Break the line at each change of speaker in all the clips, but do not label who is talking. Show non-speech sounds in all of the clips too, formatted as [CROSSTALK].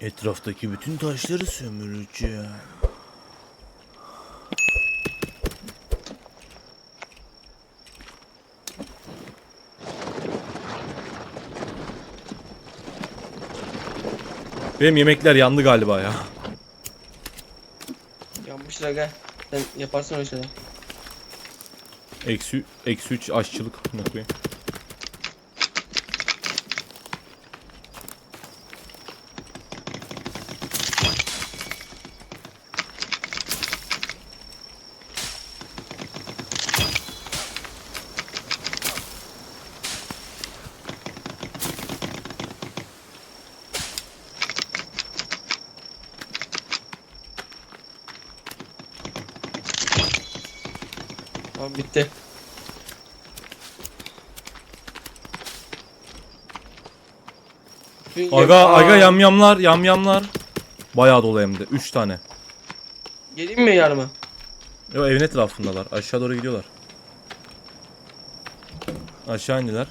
Etraftaki bütün taşları sömüreceğim. Benim yemekler yandı galiba ya.
Yanmışlar gel. Sen yaparsın öyle şeyler.
Eksi, eksi 3 aşçılık. amına koyayım.
Tamam bitti. Bütün
Aga aga yamyamlar yamyamlar. Bayağı dolu hem de 3 tane.
Geleyim mi yardıma?
Yo evin etrafındalar. Aşağı doğru gidiyorlar. Aşağı indiler.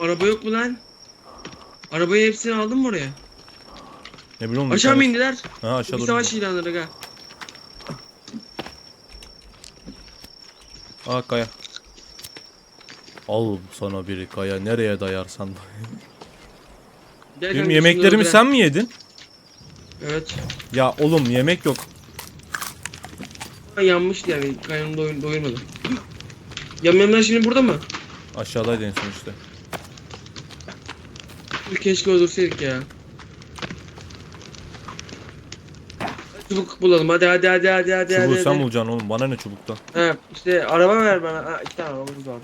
Araba yok mu lan? Arabayı hepsini aldın mı oraya?
Ne bileyim bir
Aşağı mı indiler?
Ha aşağı
Bir
doğru.
savaş
gidiyor.
ilanları aga.
Aa kaya. Al sana biri kaya. Nereye dayarsan. day. Benim
kanka,
yemeklerimi sen mi yedin?
Evet.
Ya oğlum yemek yok.
Ha, Yanmıştı yani. Kayanını doyur, doyurmadı. Yamyamlar şimdi burada mı?
Aşağıdaydı en son işte.
Keşke öldürseydik ya. Çubuk bulalım hadi hadi hadi hadi hadi
Çubuğu
hadi.
sen
hadi.
bulacaksın oğlum. Bana ne çubuktan?
He işte araba ver bana. Ha iki tane arabamız var.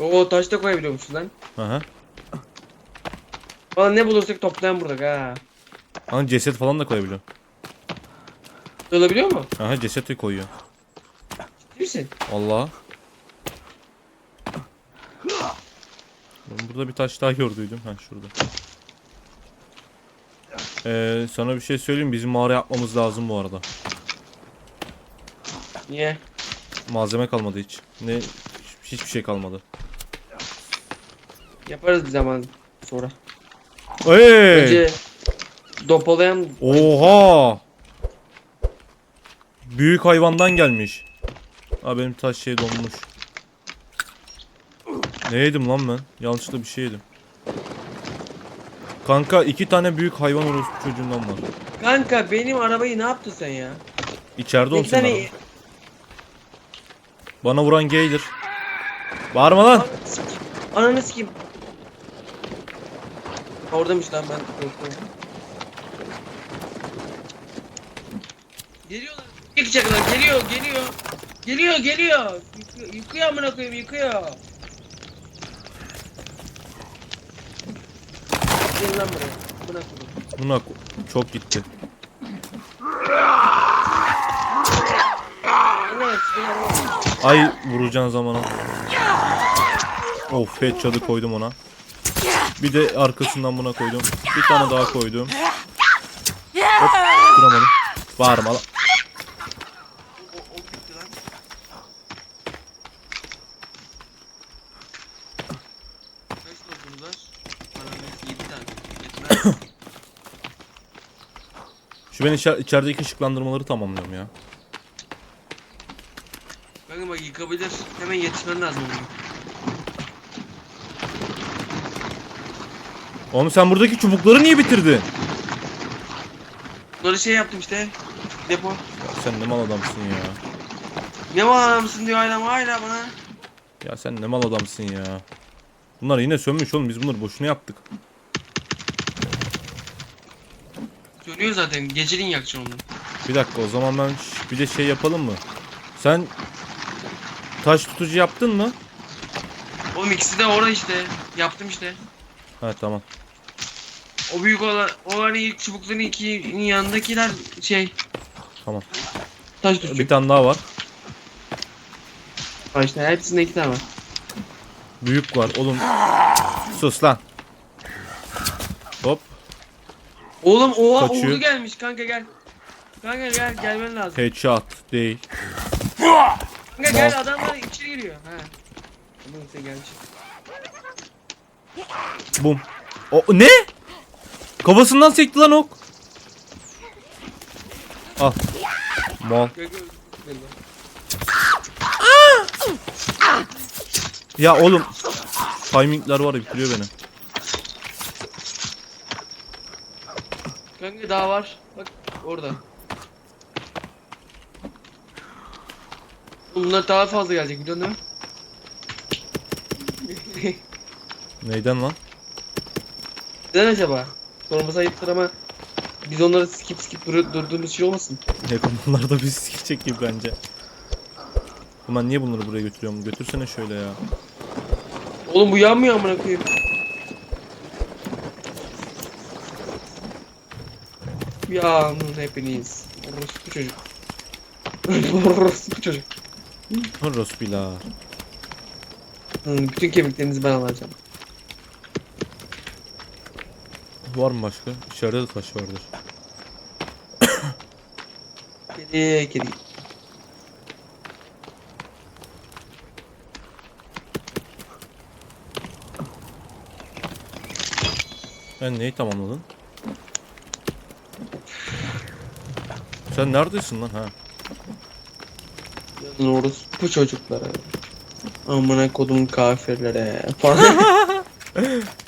Oo taş da koyabiliyormuşsun lan.
Aha.
Valla ne bulursak toplayan burada ha.
Hani ceset falan da koyabiliyor.
Olabiliyor mu?
Aha ceset de koyuyor.
Ciddi misin?
Allah. Ben burada bir taş daha gördüydüm. Ha şurada. Ee, sana bir şey söyleyeyim. Bizim mağara yapmamız lazım bu arada.
Niye?
Malzeme kalmadı hiç. Ne hiçbir şey kalmadı.
Yaparız bir zaman sonra.
Hey!
Önce dopalayan
Oha! Büyük hayvandan gelmiş. Aa benim taş şey donmuş. Ne yedim lan ben? Yanlışlıkla bir şey yedim. Kanka iki tane büyük hayvan orospu çocuğundan var.
Kanka benim arabayı ne yaptın sen ya?
İçeride senin
tane
araban. Bana vuran gaydir. Bağırma lan.
Ananı sikeyim. Ananı sikeyim. Oradaymış lan ben. Geliyorlar. Yıkacaklar. Geliyor, geliyor. Geliyor, geliyor. Yıkıyor, yıkıyor amına koyayım, yıkıyor. Gelin lan buraya. Amına koyayım.
Buna çok gitti. Ay vuracağın zamana. Of headshot'ı koydum ona. Bir de arkasından buna koydum. Bir tane daha koydum. Hop kıramadım. Bağırma lan.
O, o gitti lan. Kaç topunuz var? Ananı 7 tane. Yetmez.
Şu ben içer- içerideki ışıklandırmaları tamamlıyorum ya.
Kanka bak yıkabilir. Hemen yetişmen lazım.
Oğlum sen buradaki çubukları niye bitirdin?
Bunları şey yaptım işte. Depo.
Ya sen ne mal adamsın ya.
Ne var mısın diyor hala hala bana.
Ya sen ne mal adamsın ya. Bunlar yine sönmüş oğlum biz bunları boşuna yaptık.
Söylüyor zaten geceliğin yakacaksın onu.
Bir dakika o zaman ben ş- bir de şey yapalım mı? Sen taş tutucu yaptın mı?
Oğlum ikisi de orada işte. Yaptım işte.
Ha tamam.
O büyük olan, o hani ilk çubukların ikinin yanındakiler şey.
Tamam.
Taş tutucu.
Bir tane daha var.
İşte hepsinde iki tane var.
Büyük var oğlum. Sus lan. Hop.
Oğlum oha
Kaçıyor.
ordu gelmiş kanka gel. Kanka gel gelmen lazım.
Headshot değil.
Kanka gel adamlar içeri giriyor. Ha. Tamam sen gelmiş.
Bum. O ne? Kafasından sekti lan ok. Al. Mal. Ya oğlum. Timingler var ya bitiriyor beni.
Kanka daha var. Bak orada. Bunlar daha fazla gelecek biliyorsun değil mi?
Neyden lan?
Neden acaba? Sorması ayıptır ama biz onları skip skip dur durduğumuz şey olmasın.
Yakınlar da bir sikecek gibi bence. Ulan niye bunları buraya götürüyorum? Götürsene şöyle ya.
Oğlum bu yanmıyor amına koyayım. Yanın hepiniz. Orospu çocuk. [LAUGHS] Orospu çocuk.
Rosbila.
Hı, bütün kemiklerinizi ben alacağım.
Var mı başka? İçeride de taş vardır.
Kedi kedi.
Sen neyi tamamladın? Sen neredesin lan ha?
Yanın orospu çocuklara. Amına kodumun kafirlere falan. [LAUGHS]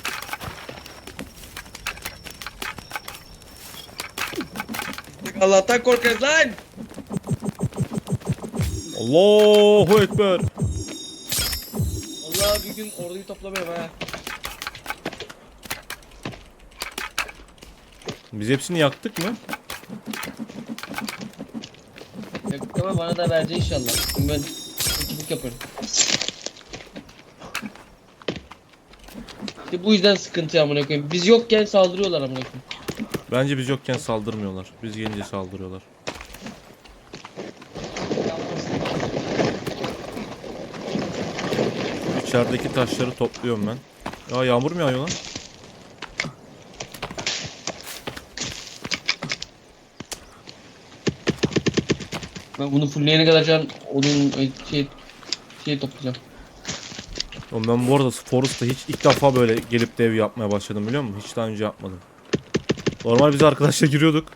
Allah'tan korkarız lan.
Allahu Ekber.
Allah bir gün orduyu toplamıyorum ha.
Biz hepsini yaktık mı?
Yok ama bana da verecek inşallah. Şimdi ben çubuk yaparım. İşte bu yüzden sıkıntı amına koyayım. Biz yokken saldırıyorlar amına koyayım.
Bence biz yokken saldırmıyorlar. Biz gelince saldırıyorlar. İçerideki taşları topluyorum ben. Ya yağmur mu yağıyor lan?
Ben bunu fullleyene kadar şu an onun şey şey toplayacağım.
Oğlum ben bu arada Forest'ta hiç ilk defa böyle gelip dev yapmaya başladım biliyor musun? Hiç daha önce yapmadım. Normal biz arkadaşla giriyorduk.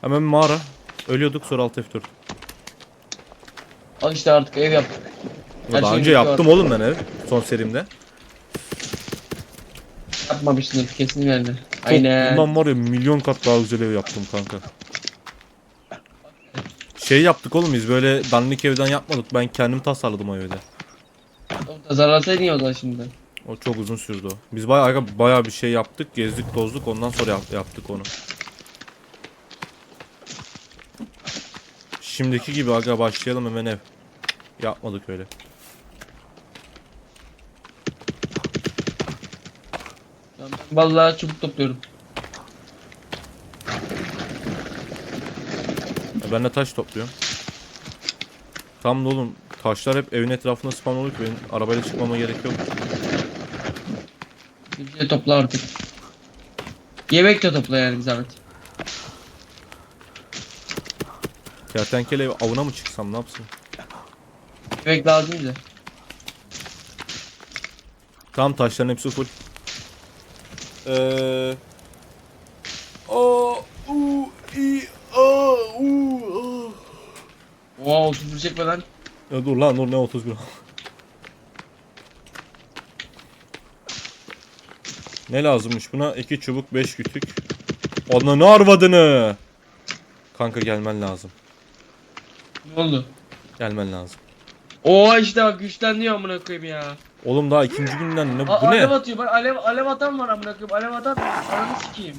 Hemen mağara. Ölüyorduk sonra alt F4.
Al işte artık ev yaptık. Her
Daha önce yaptım oğlum ben ev. Son serimde.
Yapmamışsındır kesin.
Çok-
Aynen.
Bundan var ya milyon kat daha güzel ev yaptım kanka. Şey yaptık oğlum biz böyle dandik evden yapmadık. Ben kendim tasarladım o evde.
Tasarlasaydın ya o zaman şimdi.
O çok uzun sürdü o. Biz bayağı, bayağı bir şey yaptık. Gezdik tozduk ondan sonra yap- yaptık onu. Şimdiki gibi aga başlayalım hemen ev. Yapmadık öyle.
Vallahi çubuk topluyorum.
Ben de taş topluyorum. Tam da oğlum taşlar hep evin etrafında spawn oluyor ki benim arabayla çıkmama gerek yok.
Şey topla artık. Yemek de topla yani bir zahmet.
Kertenkele avına mı çıksam ne yapsın?
Yemek lazım bize.
Tamam taşların hepsi full. Eee... O u i a u
Oha 31 çekme lan.
Ya dur lan dur ne 31. ne lazımmış buna? 2 çubuk 5 kütük. Ananı arvadını. Kanka gelmen lazım.
Ne oldu?
Gelmen lazım.
Oha işte bak güçlendi amına koyayım ya.
Oğlum daha ikinci günden ne
A-
bu
alev
ne?
atıyor bak alev alev atan var amına koyayım. Alev atan ananı sikeyim.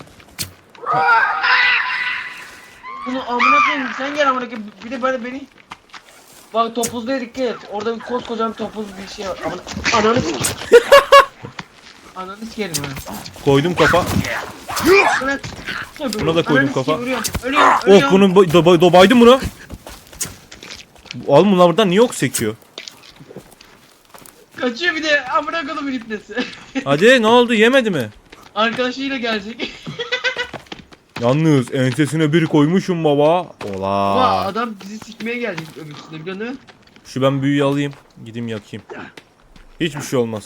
Bunu amına koyayım sen gel amına koyayım. Bir de böyle beni Bak topuzluya dikkat et. Orada bir koskocaman topuz bir şey var. Amına ananı sikeyim. Ananı sikerim ha.
Koydum kafa. Buna da koydum
Ananı
kafa.
sikeyim, Ölüyorum. Ölüyorum.
Oh
ölüyorum.
bunun do, do, dobaydım bunu. Oğlum bunlar buradan niye ok sekiyor?
Kaçıyor bir de amına koyduğum ipnesi.
Hadi ne oldu yemedi mi?
Arkadaşıyla gelecek.
Yalnız ensesine bir koymuşum baba.
Ama
Ola.
adam bizi sikmeye gelecek öbürsünde mi?
Şu ben büyüyü alayım. Gideyim yakayım. Hiçbir şey olmaz.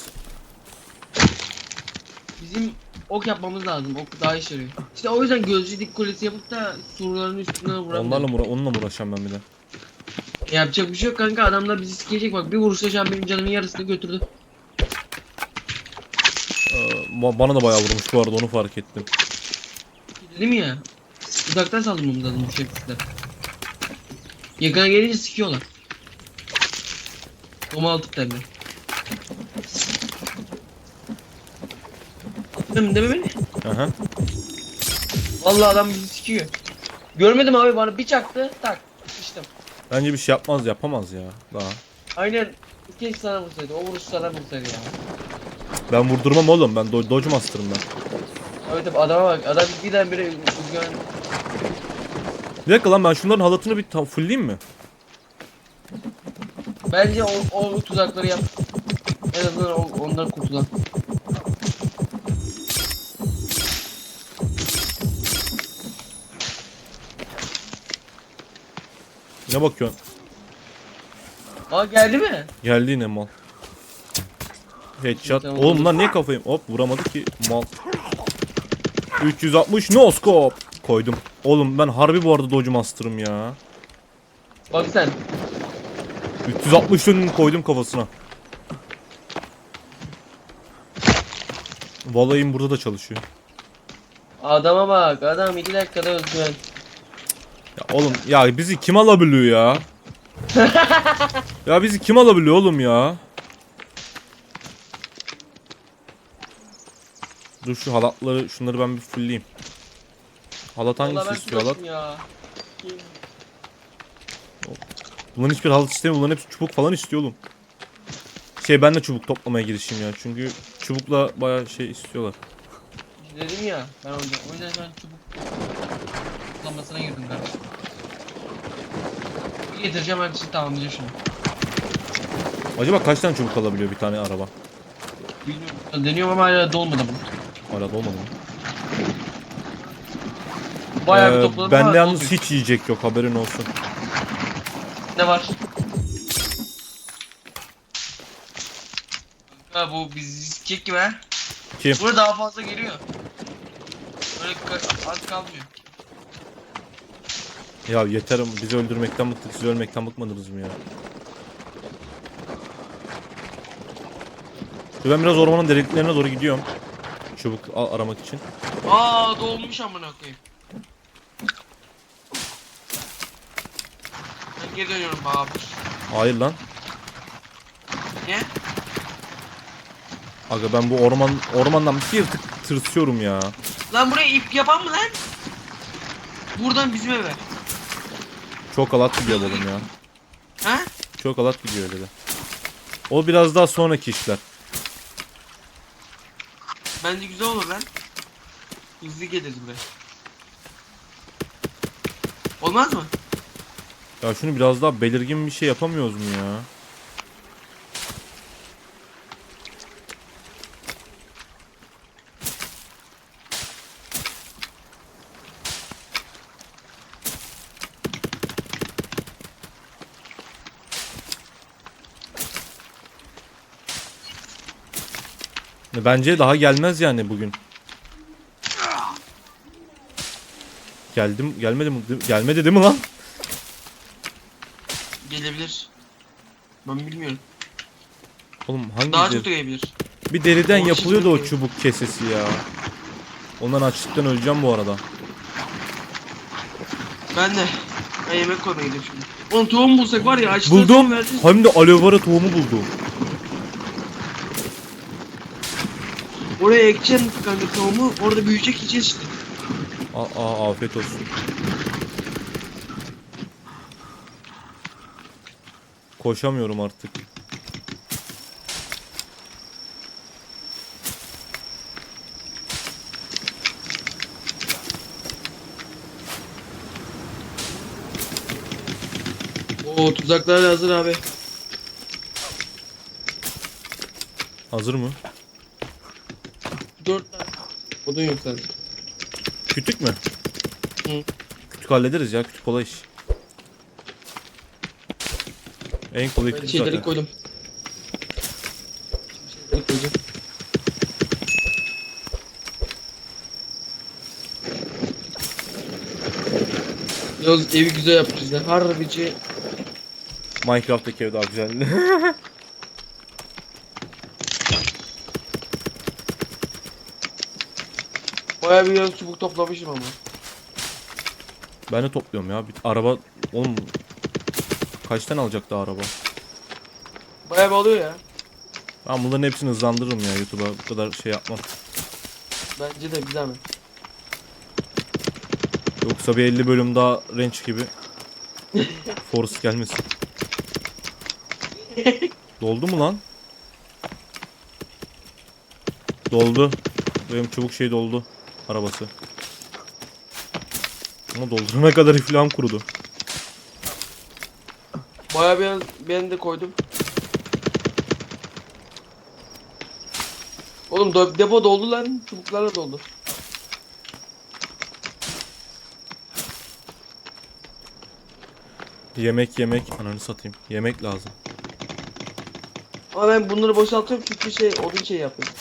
Bizim ok yapmamız lazım. Ok daha işe yarıyor. İşte o yüzden gözcü dik kulesi yapıp da surların üstüne vuralım.
Onlarla mı uğra- onunla mı uğraşacağım ben bir de?
Yapacak bir şey yok kanka adamlar bizi sikecek bak bir vuruşta şu an benim canımın yarısını götürdü.
Ee, ba- bana da bayağı vurmuş bu arada onu fark ettim.
Dedim ya. Uzaktan saldırmamız lazım bu şerefsizler. Yakına gelince sikiyorlar. Doma atıp derler. Değil mi, beni?
Aha.
Vallahi adam bizi sikiyor. Görmedim abi bana bir çaktı tak sıçtım.
Bence bir şey yapmaz yapamaz ya daha.
Aynen keşke sana vursaydı o vuruş sana vursaydı ya.
Ben vurdurmam oğlum ben do Dodge Master'ım ben.
Evet tabi adama bak adam giden biri rüzgar
Bir dakika lan ben şunların halatını bir tam fullleyeyim mi?
Bence o, o tuzakları yap. En azından o, ondan kurtulan.
Ne bakıyorsun?
Aa geldi mi?
Geldi yine mal. Headshot.
Tamam.
Oğlum lan niye kafayı? Hop vuramadı ki mal. 360 no scope. Koydum. Oğlum ben harbi bu arada Dodge Master'ım ya.
Bak sen.
360 dönüm koydum kafasına. Vallahi burada da çalışıyor.
Adama bak adam 2 dakikada özgüven.
Ya oğlum ya bizi kim alabiliyor ya? ya bizi kim alabiliyor oğlum ya? Dur şu halatları şunları ben bir fullleyeyim. Halat
Vallahi
hangisi istiyor halat?
ya.
Bunların hiçbir halat istemiyor. Bunların hepsi çubuk falan istiyor oğlum. Şey ben de çubuk toplamaya girişeyim ya. Çünkü çubukla bayağı şey istiyorlar.
Dedim ya ben o yüzden, o yüzden ben çubuk lambasına girdim kardeşim. Getireceğim ben sizi tamamlayacağım şimdi.
Acaba kaç tane çubuk alabiliyor bir tane araba?
Bilmiyorum. Deniyorum ama hala dolmadı bu.
Hala da olmadı mı?
Bayağı
Ee,
bir topladım
Bende
ama
yalnız
olmuyor.
hiç yiyecek yok haberin olsun.
Ne var? [LAUGHS] Ha bu bizi sikecek gibi ha.
Kim?
Burada daha fazla geliyor. Böyle ka- az kalmıyor.
Ya yeterim bizi öldürmekten bıktık sizi ölmekten bıkmadınız mı ya? Ben biraz ormanın derinliklerine doğru gidiyorum. Çubuk aramak için.
Aa dolmuş amına koyayım. Ben geri dönüyorum abi.
Hayır lan.
Ne?
Aga ben bu orman ormandan bir tık tırsıyorum ya.
Lan buraya ip yapan mı lan? Buradan bizim eve.
Çok alat gidiyor oğlum ya.
Ha?
Çok alat gidiyor öyle de. O biraz daha sonraki işler.
Bence güzel olur lan. Hızlı geliriz buraya. Olmaz mı?
Ya şunu biraz daha belirgin bir şey yapamıyoruz mu ya? Bence daha gelmez yani bugün. Geldim, gelmedi mi? Gelmedi değil mi lan?
Gelebilir. Ben bilmiyorum.
Oğlum hangi
Daha
deri-
çok da gelebilir.
Bir deriden
O
yapılıyordu o çubuk kesesi ya. Ondan açlıktan öleceğim bu arada.
Ben de. Ben yemek koymaya gidiyorum şimdi. Oğlum tohum bulsak var ya açlıktan
Buldum. Hem de aloe vera tohumu buldum.
Oraya ekeceksin kanka tohumu. Orada büyüyecek yiyeceğiz işte.
Aa, aa, afiyet olsun. Koşamıyorum artık.
Oo tuzaklar hazır abi.
Hazır mı?
Odun yok zaten.
Kütük mü?
Hı.
Kütük hallederiz ya. Kütük kolay iş. En kolay
Ben şeyleri
zaten.
koydum. Şimdi şeyleri koyacağım. Yalnız evi güzel yapmışız ya. Harbici.
Minecraft'taki ev daha güzel. [LAUGHS]
Bayağı bir yaz çubuk toplamışım ama.
ben de topluyorum ya. Bir araba oğlum kaç tane alacaktı araba?
Bayağı bir oluyor ya.
Ben bunların hepsini hızlandırırım ya YouTube'a. Bu kadar şey yapmam.
Bence de güzel mi?
Yoksa bir 50 bölüm daha Range gibi. [LAUGHS] Forest gelmesin. Doldu mu lan? Doldu. Benim çubuk şey doldu. Arabası. Ama doldurana kadar iflahım kurudu.
Bayağı yaz ben de koydum. Oğlum depo doldu lan. Çubuklarla doldu.
Yemek yemek. Ananı satayım. Yemek lazım.
Ama ben bunları boşaltıyorum çünkü şey odun şey yapıyorum.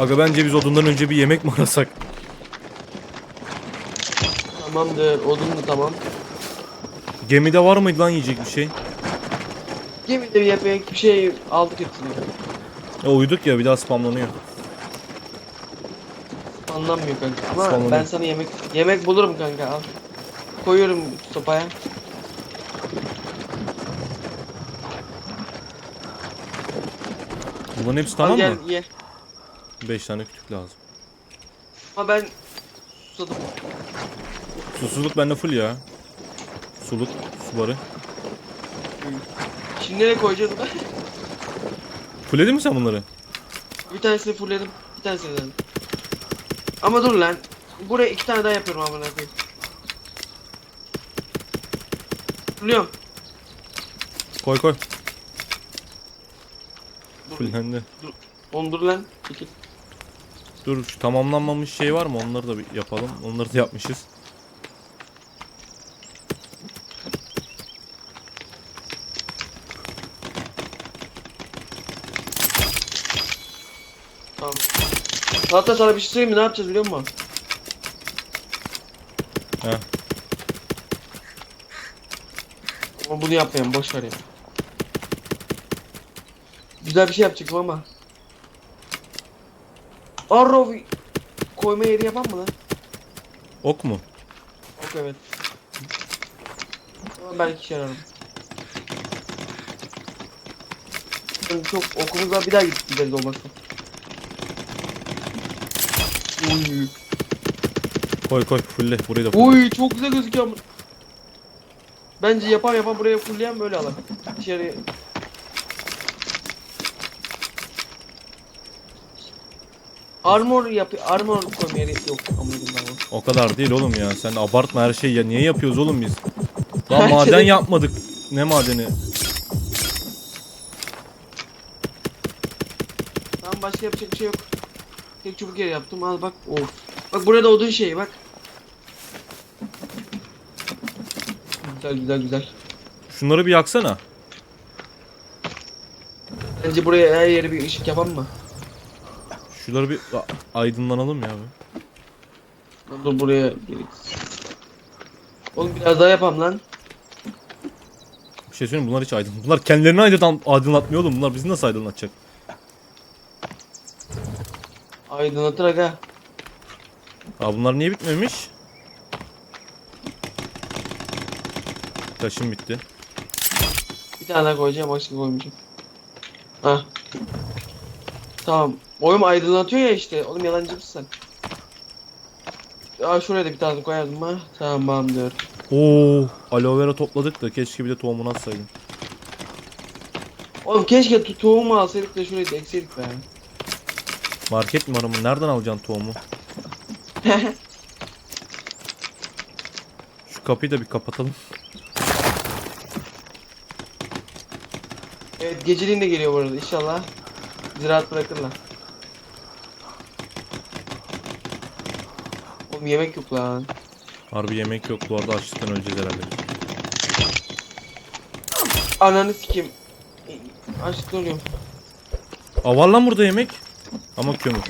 Aga bence biz odundan önce bir yemek mi arasak?
Tamamdır odun da tamam.
Gemide var mıydı lan yiyecek bir şey?
Gemide bir yemek bir şey aldık hepsini.
Ya uyuduk ya bir daha spamlanıyor.
Anlamıyor kanka ama
Sallanıyor.
ben sana yemek yemek bulurum kanka al. Koyuyorum sopaya.
Bunların hepsi
al
tamam
gel
mı?
ye.
5 tane kütük lazım.
Ama ben susadım.
Susuzluk bende full ya. Suluk, su barı.
Şimdi nereye koyacağız? [LAUGHS]
Fulledin mi sen bunları?
bir tanesini fullledim. Bir tanesini dedim. Ama dur lan. Buraya iki tane daha yapıyorum amına koyayım. Fulluyorum.
Koy koy. Fullendi.
Dur lan. İki.
Dur şu tamamlanmamış şey var mı? Onları da bir yapalım. Onları da yapmışız.
Tamam. Hatta sana bir şey söyleyeyim mi? Ne yapacağız biliyor musun?
He.
Ama bunu yapmayalım. Boş ver ya. Güzel bir şey yapacaktım ama. Arrow koyma yeri yapan mı lan?
Ok mu?
Yok evet. Ama belki işe yararım. Benim Çok okumuz var bir daha gidip gideriz olmazsa. Uy.
Koy koy fulle. Burayı da fulle.
Uy çok güzel gözüküyor. Bence yapan yapan buraya fullleyen böyle alır. İçeri Armor yap armor koyma yeri yok ben.
O kadar değil oğlum ya. Sen abartma her şeyi ya. Niye yapıyoruz oğlum biz? [LAUGHS] Lan
Her
maden yapmadık. Ne madeni?
Tamam başka yapacak bir şey yok. Tek çubuk yeri yaptım al bak of. Bak burada odun şeyi bak. Güzel güzel güzel.
Şunları bir yaksana.
Bence buraya her yere bir ışık yapalım mı?
Şunları bir aydınlanalım ya.
Dur buraya. Oğlum biraz daha yapalım lan.
Bir şey söyleyeyim bunlar hiç aydın. Bunlar kendilerini aydın aydınlatmıyor oğlum. Bunlar bizi nasıl aydınlatacak?
Aydınlatır aga.
Aa bunlar niye bitmemiş? Taşım bitti.
Bir tane koyacağım başka koymayacağım. Hah. Tamam. Oyun aydınlatıyor ya işte. Oğlum yalancı mısın sen? Ya şuraya da bir tane koyardım ha. Tamamdır.
Oo, aloe vera topladık da keşke bir de tohumunu atsaydım.
Oğlum keşke tu- tohumu alsaydık da şurayı da ekseydik be.
Market mi var ama nereden alacaksın tohumu? [LAUGHS] Şu kapıyı da bir kapatalım.
evet geceliğin de geliyor bu arada inşallah. Bizi rahat bırakırlar. Oğlum yemek yok lan.
Harbi yemek yok bu arada açlıktan öleceğiz herhalde.
Ananı sikeyim. Açlıktan ölüyorum.
Aa var lan burada yemek. Ama kömür.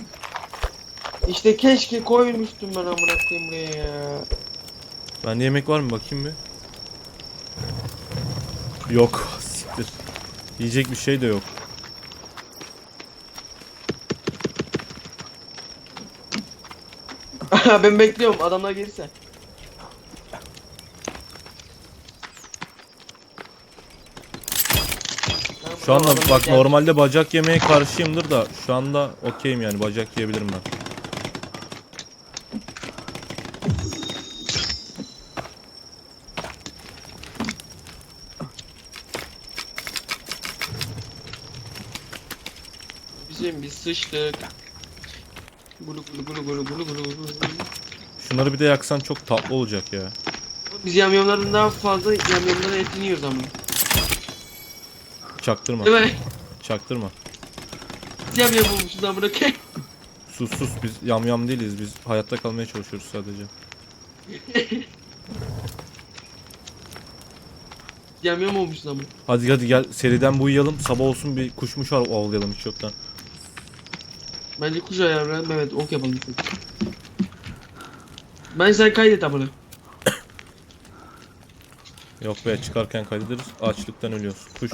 İşte keşke koymuştum ben amına koyayım buraya ya.
Bende yemek var mı bakayım bir. Yok. [LAUGHS] Siktir. Yiyecek bir şey de yok. [LAUGHS]
ben bekliyorum adamlar gelirse.
Şu anda
Adamlar
bak
geldi.
normalde bacak yemeye karşıyımdır da şu anda okeyim yani bacak yiyebilirim ben.
Bizim biz sıçtık. Gulu gulu gulu gulu gulu gulu gulu.
Şunları bir de yaksan çok tatlı olacak ya.
Biz yamyamların daha fazla yamyamların etini yiyoruz ama.
Çaktırma.
Değil mi?
Çaktırma.
Yamyam olmuşuz amına.
Sus sus biz yamyam değiliz. Biz hayatta kalmaya çalışıyoruz sadece.
Yamyam olmuşuz ama.
Hadi hadi gel seriden bu uyuyalım. Sabah olsun bir kuşmuş av- avlayalım hiç yoktan.
Bence kuş ayarlayalım evet ok yapalım. Ben sen kaydet amına.
Yok be çıkarken kaydederiz. Açlıktan ölüyoruz. Kuş.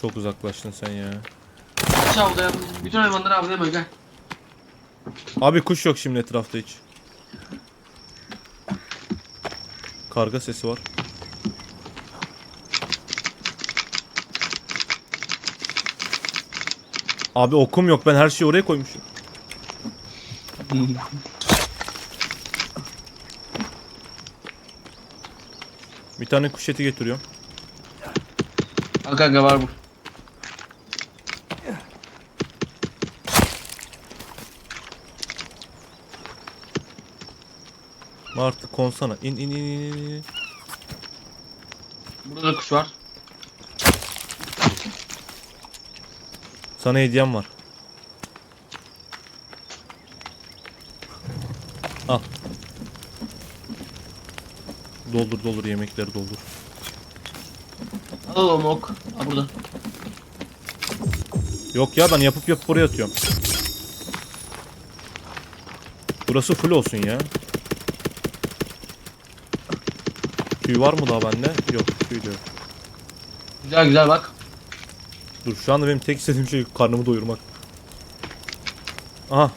Çok uzaklaştın sen ya.
Kuş avlayalım. Bütün hayvanları avlayalım gel.
Abi kuş yok şimdi etrafta hiç. Karga sesi var. Abi okum yok ben her şeyi oraya koymuşum. Bir tane kuş eti getiriyorum.
Al kanka var bu.
Artık konsana. İn in in in in.
Burada da kuş var.
Sana hediyem var. Al. Doldur doldur yemekleri doldur.
Al oğlum ok. Ha burada.
Yok ya ben yapıp yapıp buraya atıyorum. Burası full olsun ya. Tüy var mı daha bende? Yok tüy de yok.
Güzel güzel bak.
Dur şu anda benim tek istediğim şey karnımı doyurmak. Aha.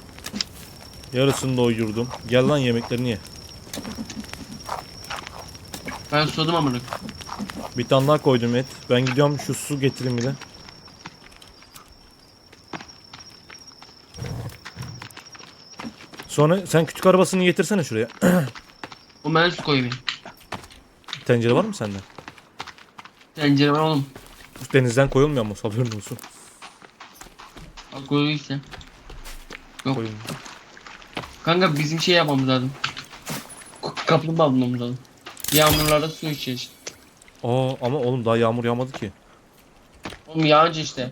Yarısını doyurdum. Gel lan yemeklerini ye.
Ben susadım amına.
Bir tane daha koydum et. Ben gidiyorum şu su getireyim bir de. Sonra sen küçük arabasını getirsene şuraya.
O ben su koyayım.
Tencere var mı sende?
Tencere var oğlum.
Denizden koyulmuyor mu? Haberin olsun.
Al işte. Yok.
Koyulmuyor.
Kanka bizim şey yapmamız lazım. K- Kaplumbağa bulmamız lazım. Yağmurlarda su içeceğiz.
Aa ama oğlum daha yağmur yağmadı ki.
Oğlum yağınca işte.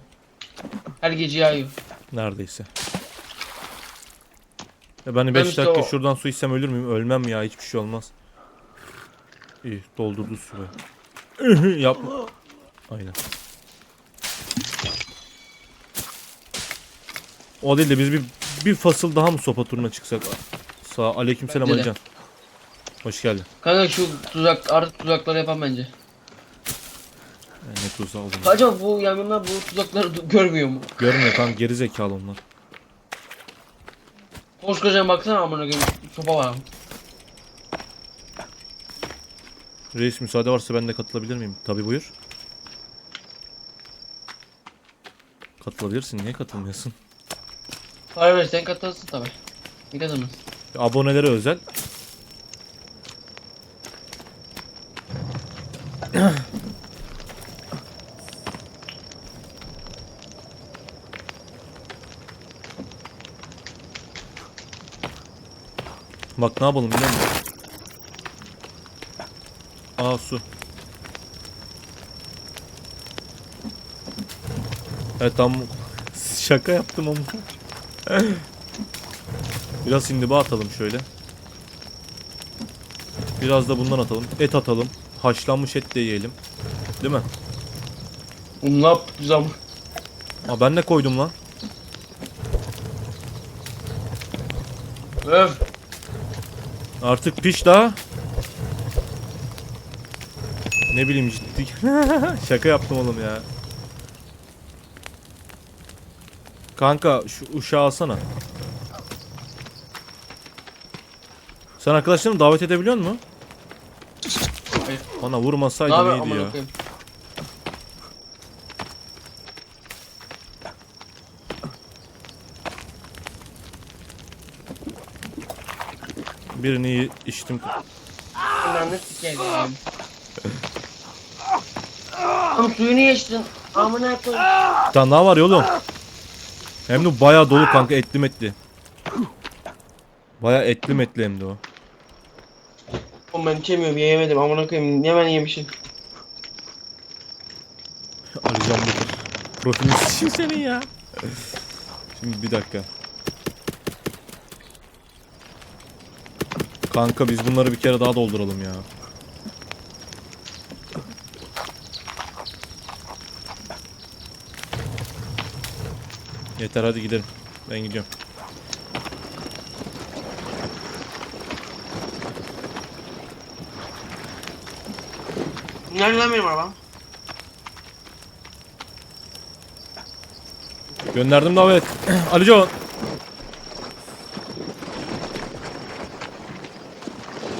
Her gece yağıyor.
Neredeyse. Ya ben
Ben
5
işte
dakika
o-
şuradan su içsem ölür müyüm? Ölmem ya hiçbir şey olmaz. İyi doldurdu su be. Yapma. Aynen. O değil de biz bir bir fasıl daha mı sopa turuna çıksak? Sağ aleykümselam
Bence de.
Alican. Hoş geldin.
Kanka şu tuzak artık tuzakları yapan bence.
Yani ne tuzağı oğlum.
Acaba bu yangınlar bu tuzakları du- görmüyor mu?
Görmüyor tam geri zekalı onlar.
Koskocaman baksana amına koyayım sopa var.
Reis müsaade varsa ben de katılabilir miyim? Tabi buyur. Katılabilirsin. Niye katılmıyorsun?
Para verirsen katılırsın tabi. Ne kazanırsın?
Abonelere özel. [COUGHS] Bak ne yapalım biliyor musun? Aa su. Evet tam şaka yaptım ama. Biraz hindiba atalım şöyle. Biraz da bundan atalım. Et atalım. Haşlanmış et de yiyelim. Değil mi?
Oğlum ne yaptık biz ama?
Aa ben ne koydum lan?
Öf.
Artık piş daha. Ne bileyim ciddi. [LAUGHS] Şaka yaptım oğlum ya. Kanka şu uşağı alsana. Sen arkadaşlarını davet edebiliyor musun?
Hayır.
Bana vurmasaydın
haber
iyiydi ya.
koyayım?
Birini içtim.
Ben de sikeyim. Oğlum suyunu içtin. Amına koyayım.
Bir tane daha var ya oğlum. Hem de bayağı dolu kanka etli metli. Bayağı etli metli hem de o.
Oğlum ben içemiyorum yiyemedim amına koyayım. Niye ben yemişim?
Arayacağım bu. Profilini sikeyim [LAUGHS] senin ya. Şimdi bir dakika. Kanka biz bunları bir kere daha dolduralım ya. Yeter hadi gidelim. Ben gidiyorum.
Nerede lan benim arabam?
Gönderdim davet. [CLEARS THROAT] Alico.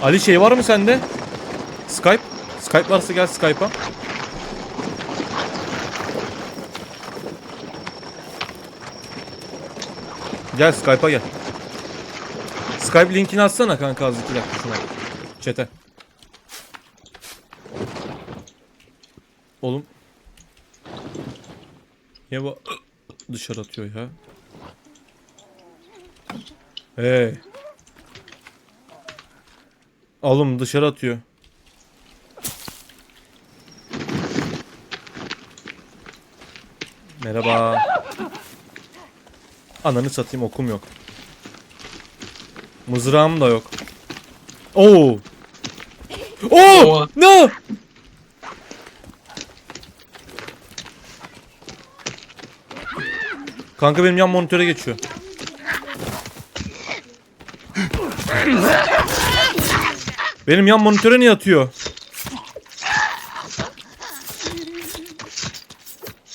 Ali şey var mı sende? Skype? Skype varsa gel Skype'a. Gel Skype'a gel. Skype linkini atsana kanka az iki dakika şuna. Çete. Oğlum. Ya bu dışarı atıyor ya. Hey. Oğlum dışarı atıyor. Merhaba. Ananı satayım okum yok. Mızrağım da yok. Oo. Oo! No! Kanka benim yan monitöre geçiyor. Benim yan monitöre niye atıyor?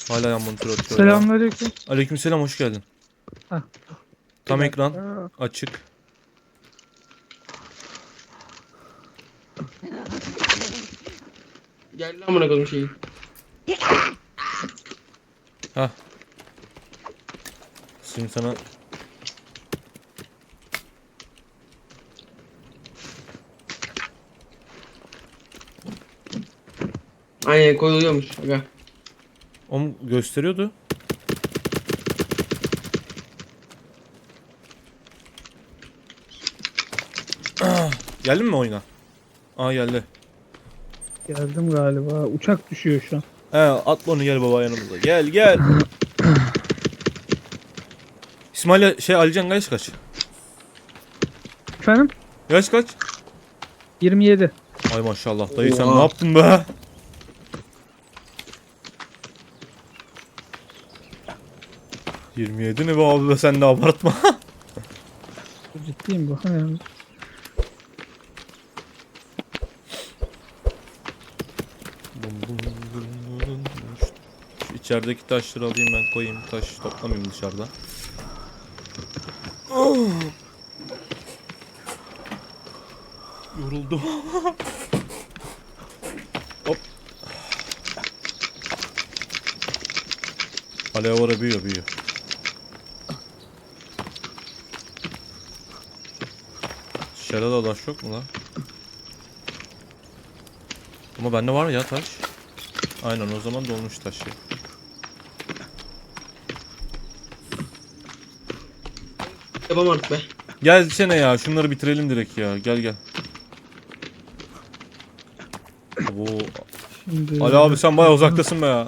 Hala yan monitöre atıyor.
Selamünaleyküm.
Aleykümselam hoş geldin. Tam ekran
Aa,
açık.
Gel lan amına koyayım şeyi.
Hah. Şimdi sana
Aynen koyuluyormuş. Aga.
o mu gösteriyordu. Geldin mi oyuna? Aa geldi.
geldim galiba. Uçak düşüyor şu an.
He atla onu gel baba yanımıza. Gel gel. [COUGHS] İsmail şey Alican yaş kaç?
Efendim?
Yaş kaç?
27.
Ay maşallah dayı sen
Oha.
ne yaptın be? ...27 ne be abi be sen de abartma. [LAUGHS]
Ciddiyim bu. Yani.
İçerideki taşları alayım ben koyayım. Taş toplamayayım dışarıda. Yoruldum. Hop. Alev var büyüyor büyüyor. Dışarıda da taş yok mu lan? Ama bende var ya taş. Aynen o zaman dolmuş taş ya.
Yapamam artık be.
Gelsene ya şunları bitirelim direkt ya. Gel gel. Oo.
Şimdi
Ali abi sen bayağı uzaktasın be ya.